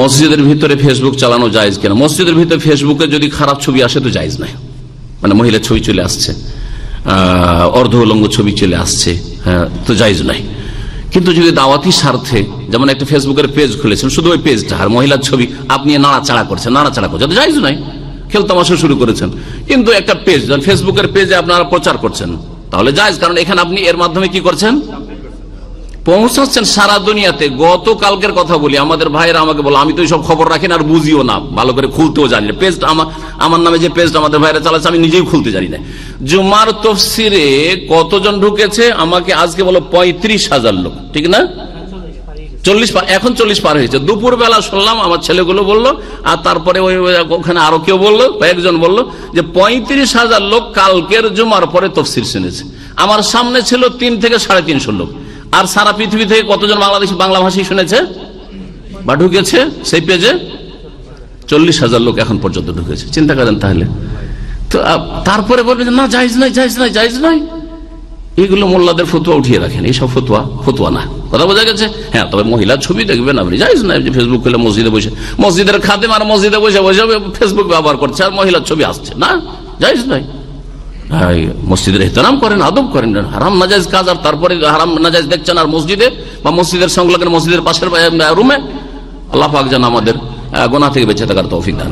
মসজিদের ভিতরে ফেসবুক চালানো জায়েজ কিনা? মসজিদের ভিতরে ফেসবুকে যদি খারাপ ছবি আসে তো জায়েজ নাই মানে মহিলার ছবি চলে আসছে অর্ধ উলঙ্গ ছবি চলে আসছে হ্যাঁ, তো জায়েজ নাই কিন্তু যদি দাওয়াতি স্বার্থে যেমন একটা ফেসবুকের পেজ খুলেছেন শুধু ওই পেজটা আর মহিলার ছবি আপনি নাড়াচাড়া করছেন নাড়াচাড়া করছেন জায়েজ নাই খেল তামাশা শুরু করেছেন। কিন্তু একটা পেজ ফেসবুকের পেজে আপনারা প্রচার করছেন তাহলে জায়েজ কারণ এখানে আপনি এর মাধ্যমে কি করছেন? পৌঁছাচ্ছেন সারা দুনিয়াতে। গতকালকের কথা বলি, আমাদের ভাইয়েরা আমাকে বলো, আমি তো সব খবর রাখি না, আর বুঝিও না। ভালো করে খুলতেও জানি না। পেজটা আমার আমার নামে যে পেজটা আমাদের ভাইরা চালাচ্ছে, আমি নিজেই খুলতে জানি না। জুমার তফসিরে কতজন ঢুকেছে? আমাকে আজকে বলো, পঁয়ত্রিশ হাজার লোক। ঠিক না? চল্লিশ পার এখন চল্লিশ পার হয়েছে। দুপুর বেলা শুনলাম, আমার ছেলেগুলো বলল, আর তারপরে ওই ওখানে আরও কেউ বলল, কয়েকজন বলল, যে পঁয়ত্রিশ হাজার লোক কালকের জুমার পরে তফসির শুনেছে। আমার সামনে ছিল তিন থেকে সাড়ে তিনশো লোক। আর সারা পৃথিবী থেকে কতজন বাংলাদেশি বাংলা ভাষী শুনেছে? বা ঢুকেছে? সেই পেজে চল্লিশ হাজার লোক এখন পর্যন্ত ঢুকেছে। চিন্তা করেন তাহলে। তো তারপরে বলবে যে, না জায়জ নাই জায়জ নাই জায়জ নাই এগুলো মোল্লাদের ফতুয়া উঠিয়ে রাখেন। এইসব ফতুয়া ফতুয়া না। কথা বোঝা গেছে? হ্যাঁ তবে মহিলার ছবি দেখবেন আপনি। জানিস না যে ফেসবুক খুলে মসজিদে বসে মসজিদের খাদেম আর মসজিদে বসে বসে ফেসবুক ব্যবহার করছে আর মহিলার ছবি আসছে না। নাই এই মসজিদের এহতরাম করেন, আদব করেন, হারাম নাজাজ কাজ, আর তারপরে হারাম নাজাজ দেখছেন আর মসজিদে বা মসজিদের সংলগ্ন মসজিদের পাশের রুমে, আল্লাহ পাক যেন আমাদের গোনা থেকে বেঁচে থাকার তৌফিক দান।